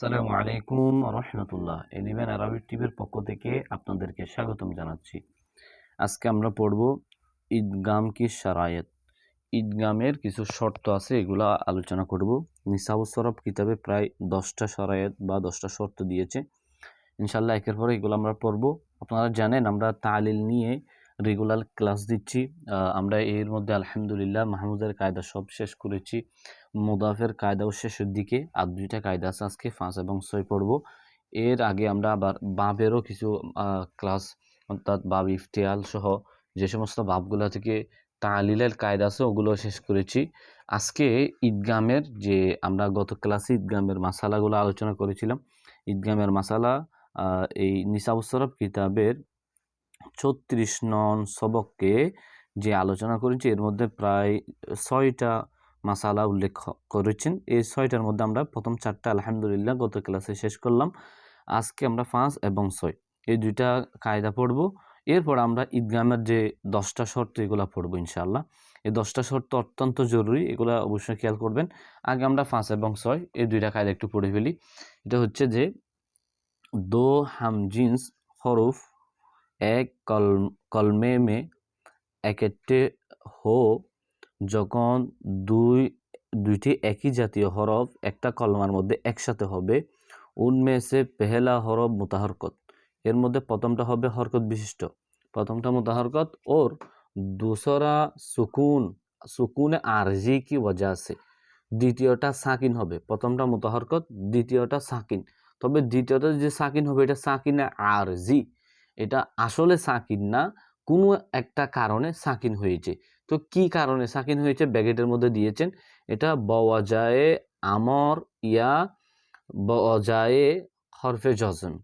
আসসালামু আলাইকুম রহমতুল্লাহ eleven Arabic টিভির পক্ষ থেকে আপনাদেরকে স্বাগতম জানাচ্ছি। আজকে আমরা পড়ব ঈদগাম কি সারায়েত ঈদগামের কিছু শর্ত আছে এগুলো আলোচনা করব। নিসাবুস সরব কিতাবে প্রায় দশটা সরায়েত বা দশটা শর্ত দিয়েছে। ইনশাল্লাহ একের পরে এগুলো আমরা পড়ব। আপনারা জানেন আমরা তালিল নিয়ে রেগুলার ক্লাস দিচ্ছি। আমরা এর মধ্যে আলহামদুলিল্লাহ মাহমুদের কায়দা সব শেষ করেছি। মুদাফের কায়দাও শেষের দিকে আর দুইটা কায়দা আছে আজকে পাঁচ এবং ছয় পড়ব। এর আগে আমরা আবার বাবেরও কিছু ক্লাস অর্থাৎ বাব ইফতিয়াল সহ যে সমস্ত বাবগুলো থেকে তালিলের কায়দা আছে ওগুলো শেষ করেছি। আজকে ঈদগামের যে আমরা গত ক্লাসে ঈদগামের মাসালাগুলো আলোচনা করেছিলাম ঈদগামের আহ, এই নিসাবুসরফ কিতাবের ছত্রিশ নন সবককে যে আলোচনা করেছি এর মধ্যে প্রায় ছয়টা মাসালা উল্লেখ করেছেন। এই ছয়টার মধ্যে আমরা প্রথম চারটা আলহামদুলিল্লাহ গত ক্লাসে শেষ করলাম। আজকে আমরা পাঁচ এবং ছয়। এই দুইটা কায়দা পড়ব। এরপর আমরা ঈদগামের যে দশটা শর্ত, এগুলো পড়ব ইনশাআল্লাহ। এই দশটা শর্ত অত্যন্ত জরুরি, এগুলো অবশ্যই খেয়াল করবেন। আগে আমরা পাঁচ এবং ছয়, এই দুইটা কায়দা একটু পড়ে ফেলি। এটা হচ্ছে যে, দো, হাম, জিন্স, হরফ, এক, কল, কলমে, মে, একটে, হো যখন দুই, দুইটি একই জাতীয় হরফ একটা কলমার মধ্যে একসাথে হবে উনমেসে পেহেলা হরফ মোতাহরকত। এর মধ্যে প্রথমটা হবে হরকত বিশিষ্ট। প্রথমটা মোতাহরকত, ওর দোসরা সুকুন, সুকুনে আরজি কি ওয়াজা আছে। দ্বিতীয়টা সাকিন হবে, প্রথমটা মোতাহরকত, দ্বিতীয়টা সাকিন। তবে দ্বিতীয়টা যে সাকিন হবে, এটা সাকিনে আরজি। এটা আসলে সাকিন না, কোনো একটা কারণে সাকিন হয়েছে। তো কি কারণে? সাকিন হয়েছে ব্যাগেটের মধ্যে দিয়েছেন। এটা বওয়াজায়ে আমর ইয়া বওয়াজায়ে হরফে জজম।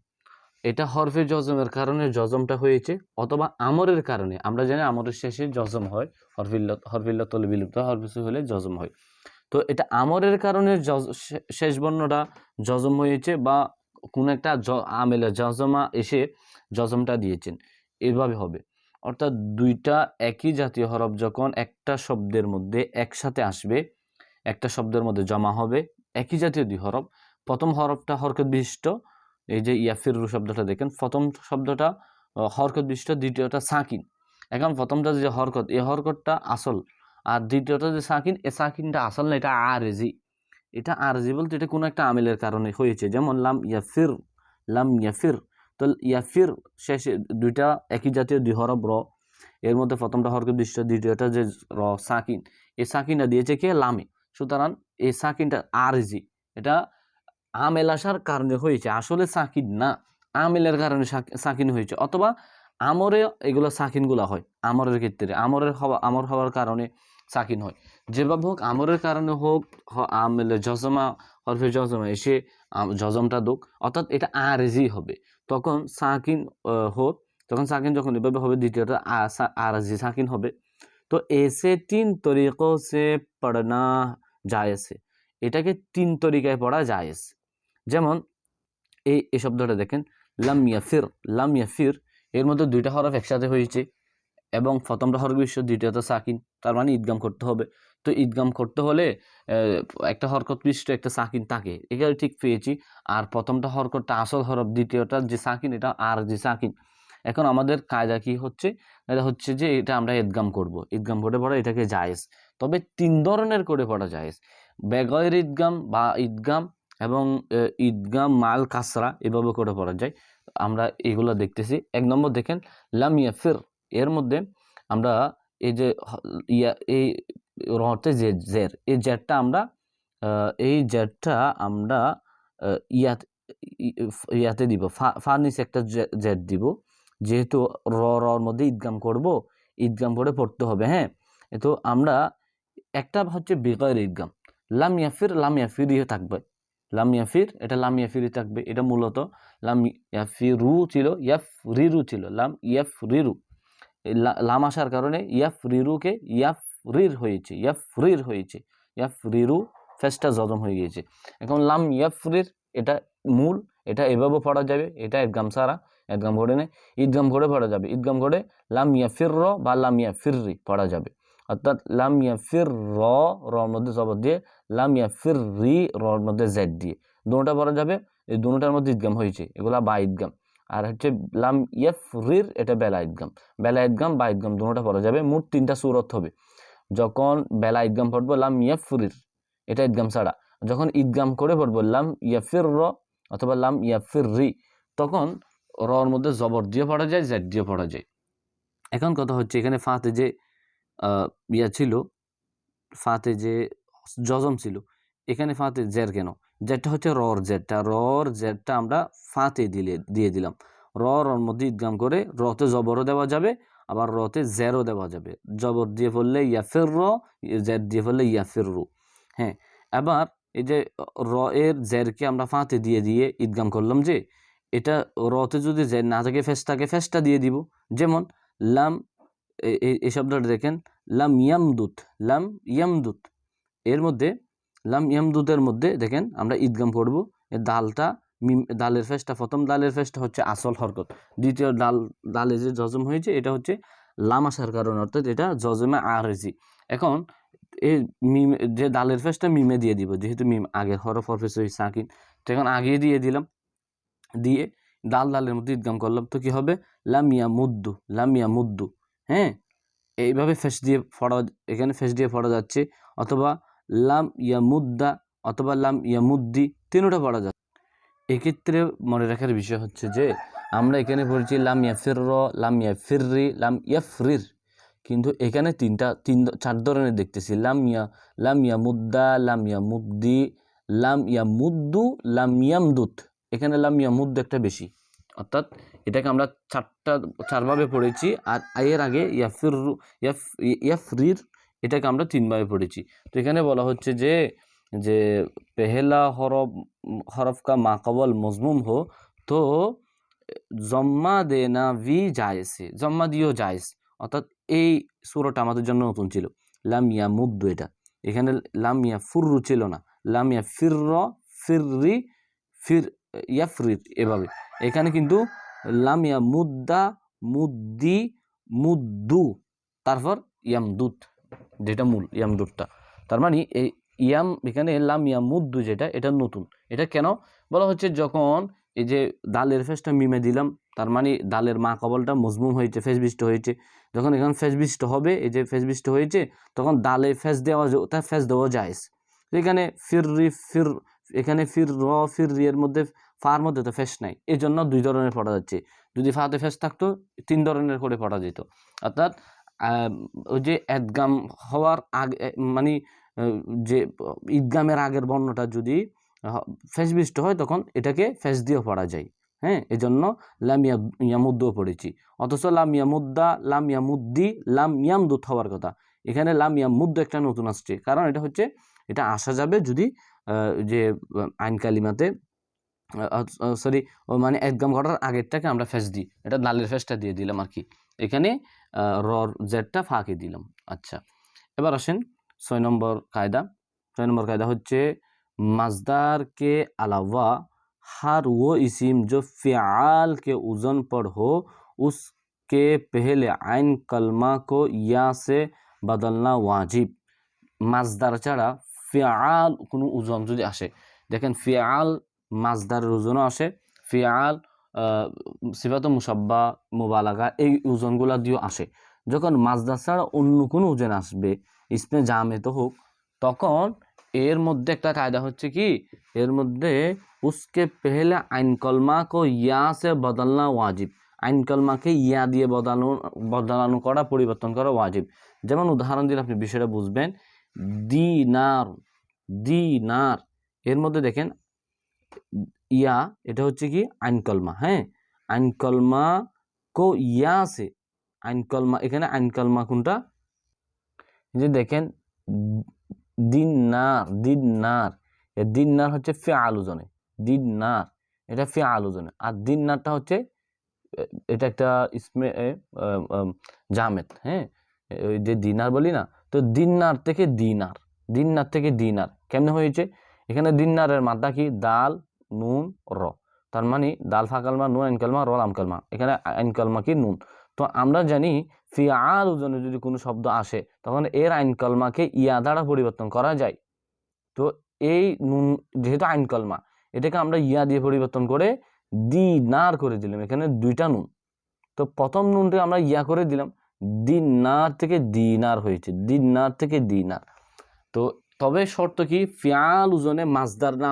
এটা হরফে জজমের কারণে জজমটা হয়েছে অথবা আমরের কারণে। আমরা জানি আমরের শেষে জজম হয় হরফিল্লা হরফিল্লা তলে বিলুপ্ত হরফিসু হলে জজম হয়। তো এটা আমরের কারণে শেষ বর্ণটা জজম হয়েছে বা কোনো একটা আমেলে জজমা এসে জজমটা দিয়েছেন। এভাবে হবে। অর্থাৎ দুইটা একই জাতীয় হরফ যখন একটা শব্দের মধ্যে একসাথে আসবে, একটা শব্দের মধ্যে জমা হবে, একই জাতীয় দুই হরফ, প্রথম হরফটা হরকত বিশিষ্ট, এই যে ইয়াফিরু শব্দটা দেখেন, প্রথম শব্দটা হরকত বিশিষ্ট, দ্বিতীয়টা সাকিন। এখন প্রথমটা যে হরকত এই হরকতটা আসল, আর দ্বিতীয়টা যে সাকিন, এ সাকিনটা আসল না, এটা আরেজি। এটা আরজি বলতে এটা কোনো একটা আমিলের কারণে হয়েছে, যেমন লাম ইয়াফির লাম ইয়াফির তো ইয়াফির শেষে দুইটা একই জাতীয় দুই হরফ র এর মধ্যে প্রথমটা হরকত বিশিষ্ট, দ্বিতীয়টা যে র, সাকিন। এই সাকিনটা দিয়েছে কে? লামে। সুতরাং এই সাকিনটা আরজি। এটা আমেল আসার কারণে হয়েছে। আসলে সাকিন না। আমেলের কারণে সাক- সাকিন হয়েছে। অথবা আমরে এগুলো সাকিনগুলো হয়, আমরের ক্ষেত্রে। আমরের হওয়া, আমর হওয়ার কারণে সাকিন হয়। যেভাবে হোক, আমরের কারণে হোক, হ- আমেলে জজমা হরফে জজমা এসে জজমটা দোক। অর্থাৎ এটা আরজি হবে। তখন সাকিন হোক, তখন সাকিন যখন এভাবে হবে, দ্বিতীয়টা আরজি সাকিন হবে। তো এসে তিন তরিকো সে পড়না জায়েজ এটাকে তিন তরিকায় পড়া জায়েজ যেমন, এই এই শব্দটা দেখেন, লাম ইয়াফির লাম ইয়াফির, এর মধ্যে দুইটা হরফ একসাথে হয়েছে এবং প্রথমটা হরফ বিশ্ব, দ্বিতীয়টা সাকিন, তার মানে ঈদগাম করতে হবে। তো ঈদগাম করতে হলে একটা হরকত পৃষ্ঠ একটা সাকিন থাকে। এখানে ঠিক পেয়েছি। আর প্রথমটা হরকতটা আসল হরফ, দ্বিতীয়টা যে সাকিন, এটা আর যে সাকিন। এখন আমাদের কায়দা কি হচ্ছে? এটা হচ্ছে যে, এটা আমরা ঈদগাম করব। ঈদগাম করে পড়া এটাকে জায়েজ। তবে তিন ধরনের করে পড়া জায়েজ। বেগয়ের ঈদগাম বা ঈদগাম এবং ঈদগাম মাল কাসরা এভাবে করে পড়া যায়। আমরা এগুলো দেখতেছি। এক নম্বর দেখেন, লাম ইয়াফির। এর মধ্যে আমরা এই যে ইয়া, এই রতে যে জের এই জেরটা আমরা এই জেরটা আমরা ইয়াত ইয়াতে দিব। ফা- নিচে একটা জে- জের দিব। যেহেতু র রর মধ্যে ঈদগাম করব, ঈদগাম করে পড়তে হবে হ্যাঁ? তো আমরা একটা হচ্ছে বেগয়ের ঈদগাম। লাম ইয়াফির, লাম ইয়াফিরই থাকবে। লাম ইয়াফির, এটা লাম ইয়াফিরই থাকবে, এটা মূলত। লাম ইয়াফিরু ছিল ইয়াফ রিরু ছিল। লাম ইয়াফ রিরু লাম আসার কারণে ইয়াফ রিরুকে ইয়াফ রির হয়েছে, ইয়াফ রির হয়েছে, ইয়াফ রিরু ফেসটা জজম হয়ে গিয়েছে। এখন লাম ইয়াফ রির এটা মূল, এটা এভাবে পড়া যাবে, এটা একদম সারা একদম ঘটে নেই ঈদগাম ঘটে পড়া যাবে ঈদগাম ঘটে লাম ইয়াফির র বা লাম ইয়াফিররি পড়া যাবে। অর্থাৎ লাম ইয়াফির র রর মধ্যে জবর দিয়ে, লাম ইয়াফির রি রর মধ্যে জেড দিয়ে দুটোটা পড়া যাবে, এই দুটোটার মধ্যে ঈদগাম হয়েছে, এগুলা বা ঈদগাম আর হচ্ছে লাম ইয়েফ রির এটা বেলা ঈদগাম বেলা ঈদগাম বা ঈদগাম দুটোটা পড়া যাবে, মোট তিনটা সুরত হবে। যখন বেলা ঈদগাম পড়ব, লাম ইয়েফ রির এটা ঈদগাম ছাড়া। যখন ঈদগাম করে পড়ব, লাম ইয়াফির র অথবা লাম ইয়াফির রি তখন রর মধ্যে জবর দিয়ে পড়া যায় জেড দিয়ে পড়া যায়। এখন কথা হচ্ছে, এখানে ফাঁতে যে ইয়া ছিল, ফাঁতে যে জজম ছিল, এখানে ফাঁতে জের কেন? জেরটা হচ্ছে রর জেরটা রর জেরটা আমরা ফাঁতে দিলে, দিয়ে দিলাম। রর মধ্যে ইদগাম করে, রতে জবরও দেওয়া যাবে আবার রতে জেরও দেওয়া যাবে। জবর দিয়ে পড়লে ইয়াফির র জের দিয়ে পড়লে ইয়াফির রু হ্যাঁ এবার এই যে র এর জেরকে আমরা ফাঁতে দিয়ে দিয়ে ইদগাম করলাম যে, এটা রতে যদি জের না থাকে ফেস থাকে ফেসটা দিয়ে দিব। যেমন, লাম এই শব্দটা দেখেন, লাম ইয়ামদুত লাম ইয়ামদুত। এর মধ্যে, লাম ইয়ামদুতের মধ্যে দেখেন, আমরা ঈদগাম করব। এর দালটা মিম দালের ফেসটা, প্রথম দালের ফেসটা হচ্ছে আসল হরকত। দ্বিতীয় ডাল দালে যে জজম হয়েছে, এটা হচ্ছে লাম আসার কারণে, অর্থাৎ এটা জজমে আরেজি। এখন এই মিম, যে দালের ফেসটা মিমে দিয়ে দিব, যেহেতু মিম আগের হরফ হরফেস ওই সাকিন, তো এখন আগে দিয়ে দিলাম, দিয়ে ডাল ডালের মধ্যে ঈদগাম করলাম, তো কি হবে? লামিয়া মুদ্দু লামিয়া মুদ্দু হ্যাঁ? এইভাবে ফেস দিয়ে ফড়া এখানে ফেস দিয়ে ফড়া যাচ্ছে, অথবা লাম ইয়া মুদ্দা, অথবা লাম ইয়া মুদ্দি, তিনটা পড়া যাচ্ছে। এক্ষেত্রে মনে রাখার বিষয় হচ্ছে যে, আমরা এখানে পড়েছি লাম ইয়াফির লাম ইয়াফিররি, লাম ইয়াফরির। কিন্তু এখানে তিনটা, তিন, চার ধরনের দেখতেছি। লাম ইয়া, লাম ইয়ামুদ্দা, লাম ইয়ামুদ্দি, লাম ইয়ামুদ্দু, লাম ইয়ামদুত। এখানে লাম ইয়ামুদ্দু একটা বেশি। অর্থাৎ এটাকে আমরা চারটা, চারভাবে পড়েছি আর এর আগে ইয়াফির ইয়াফ, ইয়াফরির এটাকে আমরা তিনভাবে পড়েছি। তো এখানে বলা হচ্ছে যে যে পেহেলা হরফ হরফ কা মাকবল মজমুম হো, তো জম্মা দেনা ভি জায়েসে, জম্মা দিও জায়েজ অর্থাৎ এই সুরটা আমাদের জন্য নতুন ছিল। লামিয়া মুদ্দু এটা। এখানে লামিয়া ফুররু ছিল না। লামিয়া ফিরর, ফিররি, ফির ইয়াফরির এভাবে। এখানে কিন্তু লামিয়া মুদ্দা, মুদ্দি, মুদ্দু, তারপর ইয়ামদুত যেটা মূল ইয়ামদুতটা তার মানে এই ইয়াম, এখানে লাম ইয়ামুদ্দু যেটা, এটা নতুন। এটা কেন? বলা হচ্ছে যখন এই যে দালের ফেসটা মিমে দিলাম, তার মানে দালের মা কবলটা মজমুম হয়েছে ফেসবিষ্ট হয়েছে। যখন এখানে ফেসবিষ্ট হবে, এই যে ফেসবিষ্ট হয়েছে, তখন দালে ফেস দেওয়া তা ফেস দেওয়া যায় এখানে ফিররি ফির, এখানে ফির র, ফির রি এর মধ্যে ফার মধ্যে তো ফেস নাই। এই জন্য দুই ধরনের পড়া যাচ্ছে। যদি ফাতে ফেস থাকতো, তিন ধরনের করে পড়া যেত। অর্থাৎ ওই যে একগাম হওয়ার আগে মানে যে ঈদগামের আগের বর্ণটা যদি ফেসবিষ্ট হয়, তখন এটাকে ফেস দিয়েও পড়া যায়। হ্যাঁ এই জন্য লামিয়া ইয়ামুদ্দও পড়েছি। অথচ লাম ইয়ামুদ্দা, লাম ইয়ামদুত হওয়ার কথা। এখানে লাম ইয়ামুদ্দ একটা নতুন আসছে। কারণ এটা হচ্ছে, এটা আসা যাবে যদি যে আইন কালিমাতে সরি মানে একদম ঘটার আগেরটাকে আমরা ফেস দিই। এটা লালের ফেসটা দিয়ে দিলাম আর কি। এখানে রর, জেডটা ফাঁকে দিলাম। আচ্ছা এবার আসেন ছয় নম্বর কায়দা ছয় নম্বর কায়দা হচ্ছে मज़दार के अलावा हर वो इस्म जो फ़िआल के उज़न पर हो उसके पहले आइन कलमा को या से बदलना वाजिब মাজদার ছাড়া ফিয়াল কোনো ওজন যদি আসে দেখেন ফিয়াল মাজদারের ওজনও আসে ফিয়াল সিফাত মুসাব্বা মোবালাগা এই ওজনগুলা দিয়েও আসে যখন মাজদার ছাড়া অন্য কোনো ওজন আসবে ইসমে জামেতো হোক, তখন এর মধ্যে একটা কায়দা হচ্ছে কি? এর মধ্যে উসকে পেহলে আইন কলমা কো ইয়া সে বদলনা ওয়াজিব। আইন কলমাকে ইয়া দিয়ে বদলানো বদলানো করা, পরিবর্তন করা ওয়াজিব। যেমন উদাহরণ দিলে আপনি বিষয়টা বুঝবেন। দিনার দিনার, এর মধ্যে দেখেন, ইয়া, এটা হচ্ছে কি? আইন কলমা হ্যাঁ? আইন কলমা কো ইয়া সে, আইন কলমা, এখানে আইন কলমা কোনটা? যে দেখেন, দিন দিনার দিনার এ দিনার হচ্ছে ফে আলোজনে দিনার এটা ফে আলোজনে আর দিন দিনারটা হচ্ছে এটা একটা ইসমে জামেত হ্যাঁ? ওই যে দিনার বলি না, তো দিনার থেকে দিনার দিনার থেকে দিনার, কেমনে হয়েছে? এখানে দিনারের মাত্রা কি? দাল, নুন, র, তার মানে দাল ফাকালমা নুন আইন কালমা র লাম কালমা, এখানে আইন কালমা কি? নুন, তো আমরা জানি ফিয়াল ওজনে যদি কোনো শব্দ আসে, তখন এর আইন কলমাকে ইয়া দ্বারা পরিবর্তন করা যায়। তো এই নুন যেহেতু আইন কলমা, এটাকে আমরা ইয়া দিয়ে পরিবর্তন করে দিনার করে দিলাম, এখানে দুইটা নুন। তো প্রথম নুনটা আমরা ইয়া করে দিলাম দিনার থেকে দিনার হয়েছে দিনার থেকে দিনার তো তবে শর্ত কি? ফিয়াল উজনে মাছদার না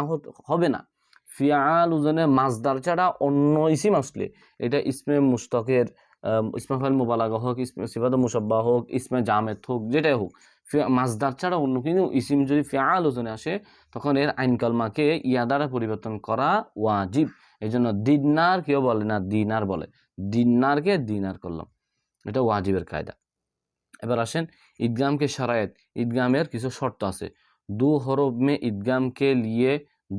হবে না। ফিয়াল উজনে মাছদার ছাড়া অন্য ইসিম আসলে, এটা ইসমে মুস্তকের ইসমাফাল মোবালাগা হোক সিফাত মুসব্বা হোক ইসমে জামেদ হোক যেটাই হোক মাছদার ছাড়া অন্য কিন্তু ইসিম যদি ফেয়াল ওজনে আসে তখন এর আইনকলমাকে ইয়া দ্বারা পরিবর্তন করা ওয়াজিব এই জন্য দিনার কেউ বলে না, দিনার বলে। দিনারকে দিনার করলাম। এটা ওয়াজিবের কায়দা। এবার আসেন ঈদগামকে সারায়ত ঈদগামের কিছু শর্ত আছে। দু হরব মে ঈদগামকে লিয়ে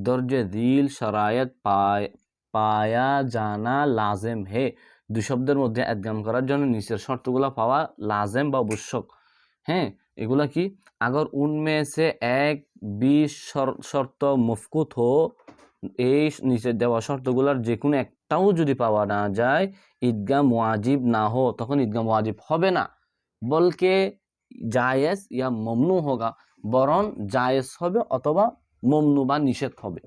দর্জ দিল সারায়ত পায়, পায়া জানা লাজেম হে। দুই শব্দের মধ্যে অ্যাদগাম করার জন্য নিচের শর্তগুলো পাওয়া লাজেম বা আবশ্যক। হ্যাঁ এগুলা কি? আগর উনমে সে এক বিশ শর্ত মফকুত হো, এই নিচের দেওয়া শর্তগুলোর যে কোনো একটাও যদি পাওয়া না যায়, ঈদগাহ মোয়াজিব না হো, তখন ঈদগাহ মোয়াজিব হবে না। বলকে জায়েজ ইয়া মমনু হোগা, বরং জায়েজ হবে অথবা মমনু বা নিষেধ হবে।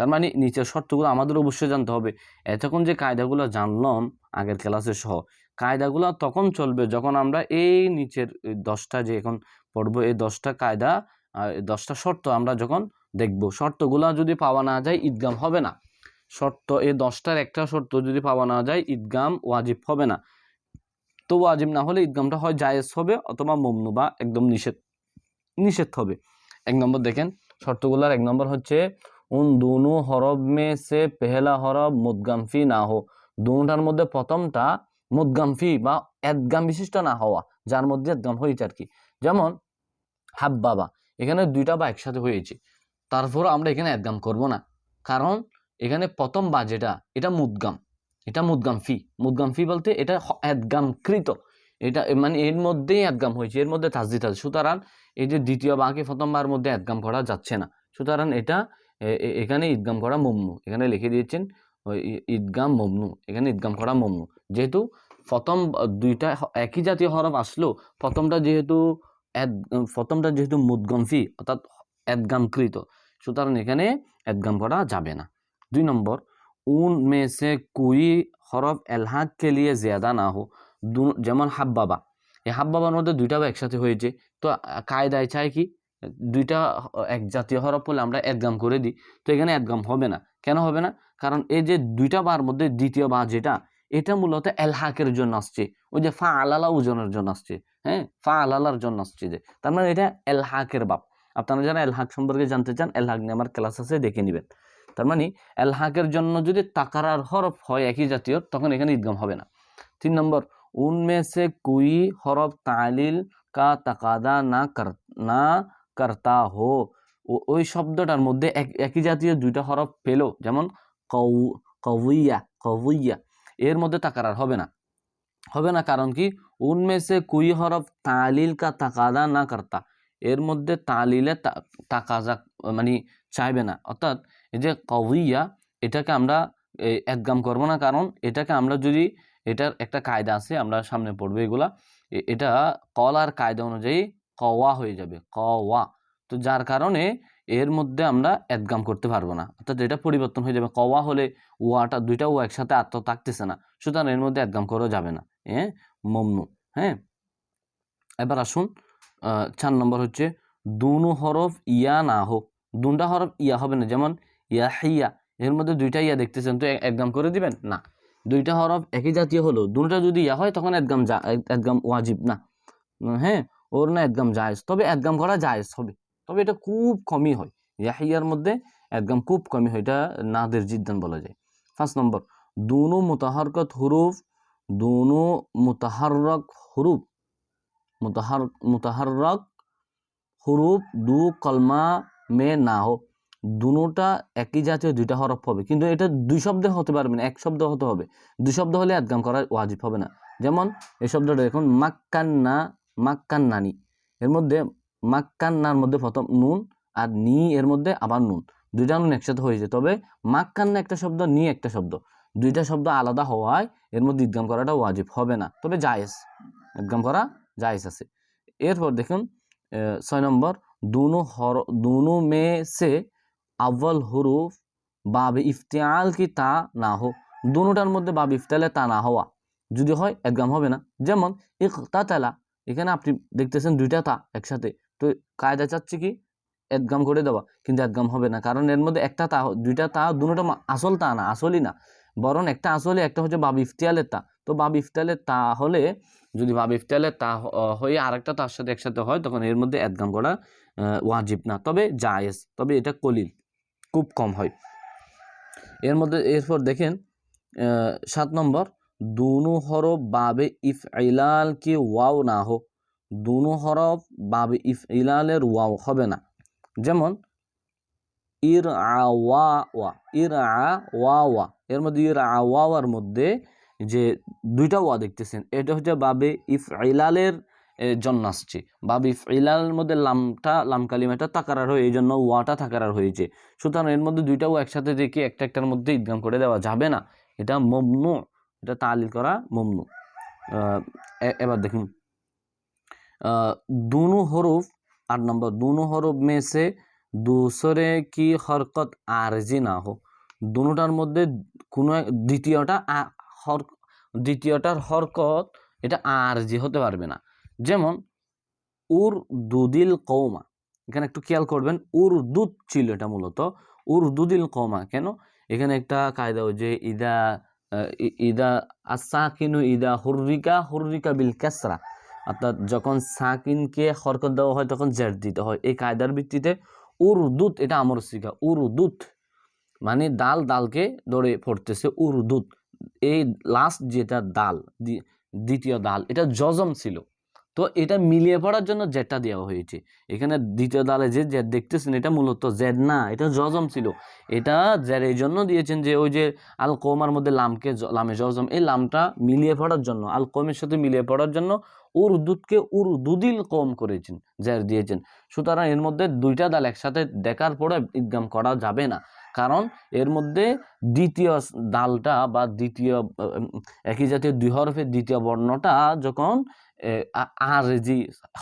তার মানে নিচের শর্তগুলো আমাদের অবশ্যই জানতে হবে। এতক্ষণ যে কায়দাগুলো জানলাম আগের ক্লাসে সহ, কায়দাগুলো তখন চলবে যখন আমরা এই নিচের দশটা যে এখন পড়ব, এই দশটা কায়দা দশটা শর্ত আমরা যখন দেখব, শর্তগুলো যদি পাওয়া না যায় ঈদগাম হবে না। শর্ত, এই দশটার একটা শর্ত যদি পাওয়া না যায় ঈদগাম ওয়াজিব হবে না। তো ওয়াজিব না হলে ঈদগামটা হয় জায়েজ হবে অথবা মমনু বা একদম নিষেধ নিষেধ হবে। এক নম্বর দেখেন, শর্তগুলার এক নম্বর হচ্ছে উন দুনু হরব মে সে পেহলা হরব মুদগামফি না হো দুটার মধ্যে প্রথমটা মুদগামফি বা এদগাম বিশিষ্ট না হওয়া যার মধ্যে এদগাম হয়েছে আর কি যেমন হাব্বাবা এখানে দুইটা বা একসাথে হয়েছে তারপর আমরা এখানে এদগাম করব না কারণ এখানে প্রথম বা যেটা এটা মুদগাম এটা মুদগাম ফি মুদগাম ফি বলতে এটা এদগামকৃত এটা মানে এর মধ্যেই এদগাম হয়েছে এর মধ্যে তাজদিদ আছে সুতরাং এই যে দ্বিতীয় বাকি প্রথমবার মধ্যে এদগাম করা যাচ্ছে না সুতরাং এটা এখানে ঈদগাম করা মমনু। এখানে লিখে দিয়েছেন ঈদগাম মমনু। এখানে ঈদগাম করা মমনু। যেহেতু প্রথম দুইটা একই জাতীয় হরফ আসলো, প্রথমটা যেহেতু প্রথমটা যেহেতু মুদগমফি, অর্থাৎ এদগামকৃত। সুতরাং এখানে এদগাম করা যাবে না। দুই নম্বর, উন মে সে কুই হরফ এলহাক কে লিয়ে জিয়াদা না হো। যেমন হাব্বাবা। এই হাব্বাবার মধ্যে দুইটা বা একসাথে হয়েছে। তো কায়দায় চাই কি? দুইটা এক জাতীয় হরফ হলে আমরা এদগাম করে দিই। তো এখানে এদগাম হবে না। কেন হবে না? কারণ এই যে দুইটা বার মধ্যে দ্বিতীয় বার যেটা, এটা মূলত এলহাকের জন্য আসছে। ওই যে ফা আলালা ওজনের জন্য আসছে। হ্যাঁ? ফা আলালার জন্য আসছে যে। তার মানে এটা এলহাকের বাপ। আপনারা যারা এলহাক সম্পর্কে জানতে চান, এলহাক নিয়ে আমার ক্লাস আছে, দেখে নেবেন। তার মানে এলহাকের জন্য যদি তাকারার হরফ হয় একই জাতীয়, তখন এখানে ঈদগাম হবে না। তিন নম্বর উনমে সে কুই হরফ তালিল কা তাকাদা না কর, না করতা হো। ওই শব্দটার মধ্যে এক- একই জাতীয় দুইটা হরফ পেল, যেমন কৌ কউইয়া কউইয়া। এর মধ্যে তাকারার হবে না। হবে না কারণ কি? উনমে সে কুই হরফ তালিল কা তাকাদা না করতা। এর মধ্যে তালিলে তাকাজা মানে চাইবে না। অর্থাৎ এই যে কউইয়া, এটাকে আমরা একগাম করব না। কারণ এটাকে আমরা যদি, এটার একটা কায়দা আছে, আমরা সামনে পড়ব এগুলা। এটা কল আর কায়দা অনুযায়ী কওয়া হয়ে যাবে, কওয়া। তো যার কারণে এর মধ্যে আমরা একগাম করতে পারব না। অর্থাৎ এটা পরিবর্তন হয়ে যাবে। কওয়া হলে ওয়াটা দুইটা ও একসাথে আত্ম থাকতেছে না। সুতরাং এর মধ্যে একগাম করা যাবে না। হ্যাঁ মমনু হ্যাঁ? এবার আসুন চার নম্বর হচ্ছে, দুনু হরফ ইয়া না হোক। দুটা হরফ ইয়া হবে না, যেমন ইয়া হিয়া। এর মধ্যে দুইটা ইয়া দেখতেছেন তো একদম করে দিবেন? না। দুইটা হরফ একই জাতীয় হলো। দুটা যদি ইয়া হয়, তখন একদম যা একদম ওয়াজিব না। হ্যাঁ? ওর না একদম জায়েজ। তবে একদম করা জায়েজ হবে। তবে এটা খুব কমই হয়। ইয়াহিয়ার মধ্যে একদম খুব কমই হয়। এটা নাদের জিদ্দান বলা যায়। পাঁচ নম্বর, দুনো মুতাহারকত হুরুফ, দুনো মুতাহারক হুরুফ। মুতাহার মুতাহারক হুরুফ দু কলমা মে না হো। দুটা একই জাতীয় দুইটা হরফ হবে। কিন্তু এটা দুই শব্দে হতে পারবে না। এক শব্দ হতে হবে। দুই শব্দ হলে একদম করা ওয়াজিব হবে না। যেমন, এই শব্দটা দেখুন, মাক্কান্না মাক্কান নানি এর মধ্যে মাক্কান নার মধ্যে প্রথম নুন আর নি এর মধ্যে আবার নুন। দুইটা নুন একসাথে হয়েছে তবে মাক্কান না একটা শব্দ, নি একটা শব্দ। দুইটা শব্দ আলাদা হওয়ায় এর মধ্যে ইদগাম করাটা ওয়াজিব হবে না। তবে জায়েজ। ইদগাম করা জায়েজ আছে। এরপর দেখুন ছয় নম্বর, দুনো হর, দুনো মে সে আব্বাল হরুফ, বাব ইফতিয়াল কি তা না হোক দুনোটার মধ্যে বাব ইফতিয়ালে তা না হওয়া। যদি হয় একদম হবে না। যেমন, ইকতাতালা এখানে আপনি দেখতেছেন দুইটা তা একসাথে। তো কায়দা চাচ্ছে কি একদম করে দেওয়া, কিন্তু একদম হবে না। কারণ এর মধ্যে একটা তা, দুইটা তা দুটো আসল তা না, আসলই না। বরং একটা আসলে, একটা হচ্ছে বাব ইফতিয়ালের তা। তো বাব ইফতিয়ালের তা হলে, যদি বাব ইফতিয়ালের তা হয়ে আরেকটা তার সাথে একসাথে হয়, তখন এর মধ্যে একদম করা ওয়াজিব না। তবে জায়েজ, তবে এটা কলিল, খুব কম হয়। এর মধ্যে, এরপর দেখেন সাত নম্বর দুনু হরফ বাবে ইফ ইলাল কি ওয়াও না হো। দুনু হরফ বাবে ইফ ইলালের ওয়াও হবে না। যেমন ইর আ ওয়া ইর আ ওয়া ওয়া এর মধ্যে ইর আ ওয়াওয়ার মধ্যে যে দুইটা ওয়া দেখতেছেন, এটা হচ্ছে বাবে ইফ ইলালের জন্য আসছে। বাবে ইফ ইলালের মধ্যে লামটা, লাম কালিমাটা তাকারার হয়, এই জন্য ওয়াটা তাকারার হয়েছে। সুতরাং এর মধ্যে দুইটা ওয়া একসাথে দেখে একটা একটার মধ্যে ইদগাম করে দেওয়া যাবে না। এটা মমনু এটা তালিল করা মমনু আহ, এ- এবার দেখুন আহ, दोनों हरूफ आठ नंबर दोनों हरूफ में से दूसरे की हरकत आरजी না হো দুটার মধ্যে কোনো এক- দ্বিতীয়টা আ- হর দ্বিতীয়টার হরকত এটা আরজি হতে পারবে না যেমন উর দুদিল কৌমা এখানে একটু খেয়াল করবেন উর্দুত ছিল এটা মূলত উর্দুদিল কৌমা কেন এখানে একটা কায়দা ওই যে ইদা আহ, ই- ইদা আসাকিনু ইদা হুররিকা হুররিকা বিল ক্যাসরা অর্থাৎ যখন সাকিনকে হরকত দেওয়া হয়, তখন জেড দিতে হয়। এই কায়দার ভিত্তিতে উর্দুত, এটা আমর শিখা উর্দুত। মানে ডাল ডালকে ধরে পড়তেছে উর্দুত। এই লাস্ট যেটা ডাল দ্বি- দ্বিতীয় ডাল এটা জজম ছিল। তো এটা মিলিয়ে পড়ার জন্য জেডটা দেওয়া হয়েছে। এখানে দ্বিতীয় দালে যে জেড দেখতেছেন, এটা মূলত জেড না, এটা জজম ছিল। এটা জেড এই জন্য দিয়েছেন যে ওই যে আল কৌমার মধ্যে লামকে লামে জজম এই লামটা মিলিয়ে পড়ার জন্য আল কৌমের সাথে মিলিয়ে পড়ার জন্য উর্দুদকে উর্দুদিল কম করেছেন জের দিয়েছেন। সুতরাং এর মধ্যে দুইটা দাল একসাথে দেখার পরে ইদগাম করা যাবে না। কারণ এর মধ্যে দ্বিতীয় দালটা বা দ্বিতীয় একই জাতীয় দুই হরফের দ্বিতীয় বর্ণটা যখন আর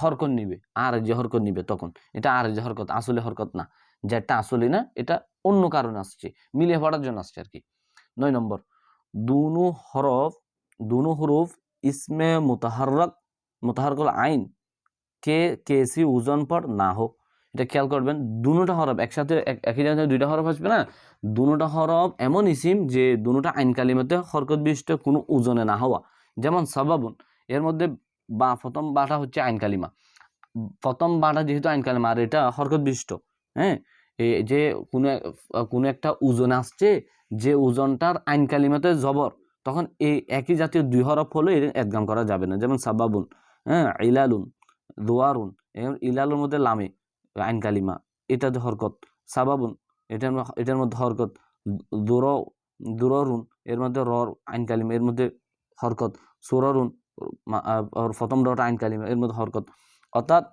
হরকত নিবে, আর হরকত নিবে তখন। এটা আর হরকত, আসলে হরকত না। যেটা আসলে না, এটা অন্য কারণে আসছে মিলিয়ে পড়ার জন্য আসছে আর কি নয় নম্বর, দুনু হরফ দুনু হরফ ইসমে মুতাহারক মুতাহারকুল আইন, কে কেসি ওজন পর না হোক। এটা খেয়াল করবেন দুটোটা হরফ একসাথে, এক- একই জায়গায় দুইটা হরফ আসবে না। দুটোটা হরফ এমন ইসিম যে দুটোটা আইন কালিমাতে হরকত বিশিষ্ট কোনো ওজনে না হওয়া। যেমন সাবাবুন, এর মধ্যে বা প্রথম বাটা হচ্ছে আইন কালিমা। প্রথম বাটা যেহেতু আইন কালিমা, আর এটা হরকত বিশিষ্ট হ্যাঁ? যে কোনো কোনো একটা ওজন আসছে, যে ওজনটার আইন কালিমাতে জবর, তখন এই একই জাতীয় দুই হরফ হলে এর একদম করা যাবে না। যেমন সাবাবুন হ্যাঁ? ইলালুন, দোয়ারুন ইলালুর মধ্যে লামে আইন কালিমা এটাতে হরকত। সাবাবুন এটার এটার মধ্যে হরকত। দোর, দোররুন, এর মধ্যে র আইন কালিমা, এর মধ্যে হরকত। সুররুন প্রথম ডট আইন কালিমা, এর মধ্যে হরকত। অর্থাৎ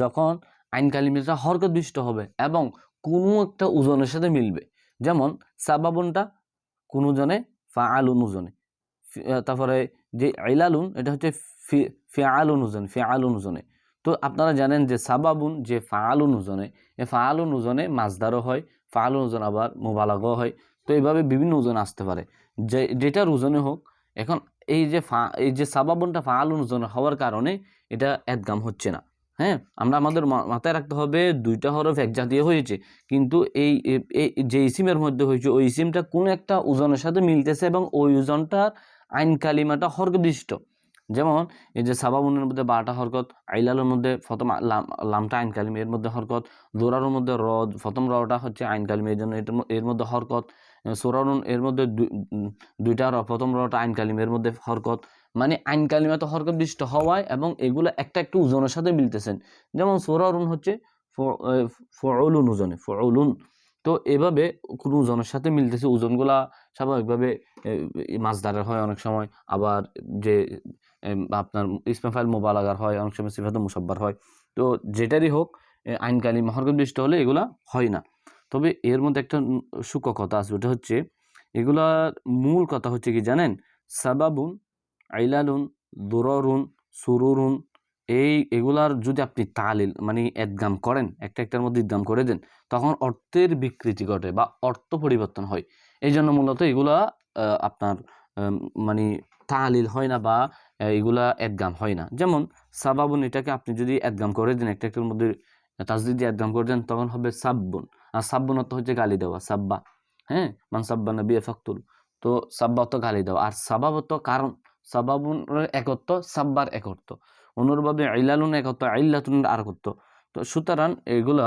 যখন আইন কালিমাটা হরকত বিশিষ্ট হবে এবং কোনো একটা ওজনের সাথে মিলবে, যেমন সাবাবুনটা কোন ওজনে ফা আলুন ওজনে তারপরে যে আইলালুন এটা হচ্ছে ফি, ফিআলুন ওজনে ফিআলুন ওজনে তো আপনারা জানেন যে সাবাবুন যে ফা ফাআলুন ওজনে এ ফাআলুন ওজনে মাছদারও হয়, ফাআলুন ওজন আবার মোবালাগও হয়। তো এইভাবে বিভিন্ন ওজন আসতে পারে। যে, যেটার ওজনে হোক, এখন এই যে ফা, এই যে সাবাবনটা ফাল অনুজন হওয়ার কারণে এটা এদগাম হচ্ছে না। হ্যাঁ? আমরা আমাদের মাথায় রাখতে হবে দুইটা হরফ এক জাতীয় হয়েছে। কিন্তু এই যে ইসিমের মধ্যে হয়েছে, ওই ইসিমটা কোন একটা ওজনের সাথে মিলতেছে এবং ওই ওজনটার আইন কালিমাটা হরকদিষ্ট যেমন এই যে সাবাবুনের মধ্যে বারোটা হরকত, আইলালের মধ্যে প্রথম লামটা আইন কালিম, এর মধ্যে হরকত দোরার মধ্যে র প্রথম রটা হচ্ছে আইন কালিম এর জন্য এর মধ্যে হরকত সোরারুন এর মধ্যে দুই- দুইটা র প্রথম রটা আইন কালিম, এর মধ্যে হরকত মানে আইন কালিমা তো হরকত বিশিষ্ট হওয়ায় এবং এগুলো একটা একটু ওজনের সাথে মিলতেছেন। যেমন সোরারুন হচ্ছে ফলুন ওজনে ফলুন তো এভাবে কোনো ওজনের সাথে মিলতেছে, ওজনগুলা স্বাভাবিকভাবে মাছ এই মাছদারের হয় অনেক সময়, আবার যে আপনার ইসমে ফাইল মোবালাগার হয় অনেক সময় সিফাতে মুসাব্বার হয়। তো যেটারই হোক এ, আইন কালিমা বিশিষ্ট হলে এগুলা হয় না। তবে এর মধ্যে একটা সূক্ষ্ম কথা আছে ওটা হচ্ছে এগুলার মূল কথা হচ্ছে কি জানেন? সাবাবুন আইলালুন দুররুন সুরুরুন এই এগুলার যদি আপনি তালিল মানে এদগাম করেন একটা একটার মধ্যে ইদগাম করে দেন তখন অর্থের বিকৃতি ঘটে বা অর্থ পরিবর্তন হয়। এই জন্য মূলত এগুলা আপনার মানে তালিল হয় না বা এগুলা এদগাম হয় না। যেমন সাবাবুন, এটাকে আপনি যদি এদগাম করে দেন, একটা একটার মধ্যে তাজদিদ দিয়ে এদগাম করে দেন, তখন হবে সাব্বুন। আর সাব্বুন অর্থ হচ্ছে গালি দেওয়া, সাব্বা। হ্যাঁ? মান সাব্বা নবী ফাকতুল। তো সাব্বা অর্থ গালি দেওয়া। আর সাবাব কারণ। সাবাবুনের একত্ব সাব্বার একত্ব অনুরূপভাবে ইলালুন একত্ব আইল্লাতুন আর একত্ব তো সুতরাং এগুলা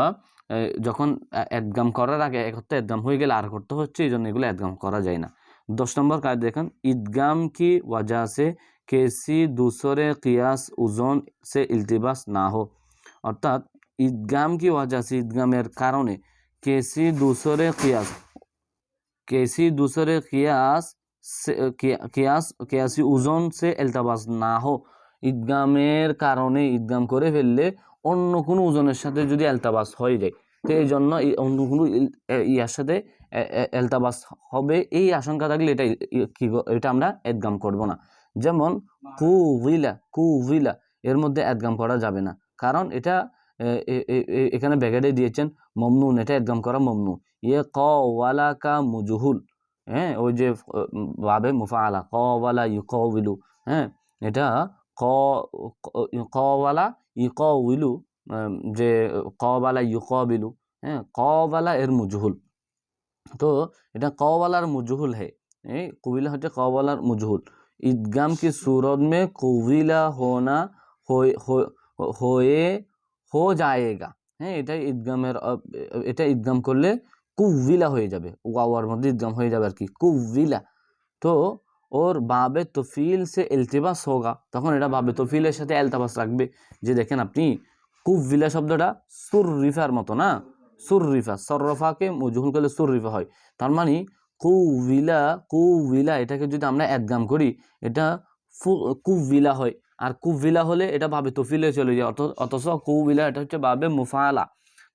যখন এদগাম করার আগে একত্র এদগাম হয়ে গেলে আর করতে হচ্ছে, এই জন্য এগুলো এদগাম করা যায় না। দশ নম্বর কাজ দেখেন ঈদগাম কি वजह से किसी दूसरे कियास ওজন সে ইলতিবাস না হো অর্থাৎ ঈদগাম কি वजह से ঈদগামের কারণে কেসি दूसरे কিয়াস কেসি दूसरे কিয়াস সে কিয়া- কিয়াস কিয়াসি ওজন সে ইলতিবাস না হো ঈদগামের কারণে ঈদগাম করে ফেললে অন্য কোনো ওজনের সাথে যদি এলতাবাস হয়ে যায় তো এই জন্য এই অন্য কোনো ইল- এ- ইয়ার সাথে এ- এ- এলতাবাস হবে। এই আশঙ্কা থাকলে এটা কি এটা আমরা এদগাম করব না। যেমন কু উইলা কু উইলা এর মধ্যে এদগাম করা যাবে না। কারণ এটা এখানে ব্যাগেটে দিয়েছেন মমনুন এটা এদগাম করা মমনু ইয়ে ক ওয়ালা কা মুজুহুল হ্যাঁ ওই যে ভাবে বাবে মুফা আলা ক ওয়ালা ইউ ক উইলু হ্যাঁ এটা ক ক ওয়ালা ই ক উইলু যে কবালা ইউকবিলু হ্যাঁ কবালা এর মুজহুল। তো এটা কওয়ালার মুজহুল है এই কবিলা হচ্ছে কওয়ালার মুজহুল ঈদগাম কি सूरत में কবিলা হোনা হয়ে হয়ে- হয়ে হো যায়েগা হ্যাঁ এটা ঈদগামের আহ, এটা ঈদগাম করলে কুবিলা হয়ে যাবে ওয়াওয়ার মধ্যে ঈদগাম হয়ে যাবে আর কি কুবিলা তো ওর বাবে তফিল সে ইলতিবাস হোগা তখন এটা বাবে তফিলের সাথে এলতাবাস রাখবে যে দেখেন আপনি কুবিলা শব্দটা সুররিফার মতো না সুররিফা, সররফাকে মজহুল করলে সুররিফা হয়। তার মানে কুবিলা কুবিলা এটাকে যদি আমরা একগাম করি, এটা ফু- কুবিলা হয়। আর কুবিলা হলে এটা ভাবে তফিলে চলে যায় অথ অথচ কুবিলা এটা হচ্ছে ভাবে মুফালা।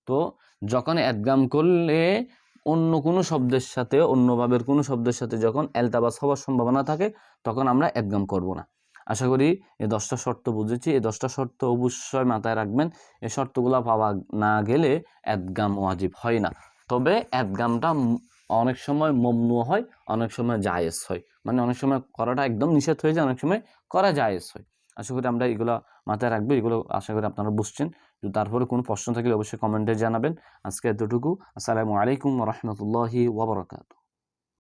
তো যখন একগাম করলে অন্য কোনো শব্দের সাথে, অন্য ভাবের কোনো শব্দের সাথে যখন এলতাবাস হওয়ার সম্ভাবনা থাকে, তখন আমরা একগাম করব না। আশা করি এই দশটা শর্ত বুঝেছি। এই দশটা শর্ত অবশ্যই মাথায় রাখবেন। এই শর্তগুলো পাওয়া না গেলে একগাম ওয়াজিব হয় না। তবে ম- অনেক সময় মমনু হয়, অনেক সময় জায়েজ হয়। মানে অনেক সময় করাটা একদম নিষেধ হয়ে যায়, অনেক সময় করা জায়েজ হয়। আশা করি আমরা এগুলো মাথায় রাখব, এগুলো আশা করি আপনারা বুঝছেন। তারপরে কোনো প্রশ্ন থাকলে অবশ্যই কমেন্টে জানাবেন। আজকে এতটুকু। আসসালামু আলাইকুম রহমতুল্লাহি ওবরাকাতু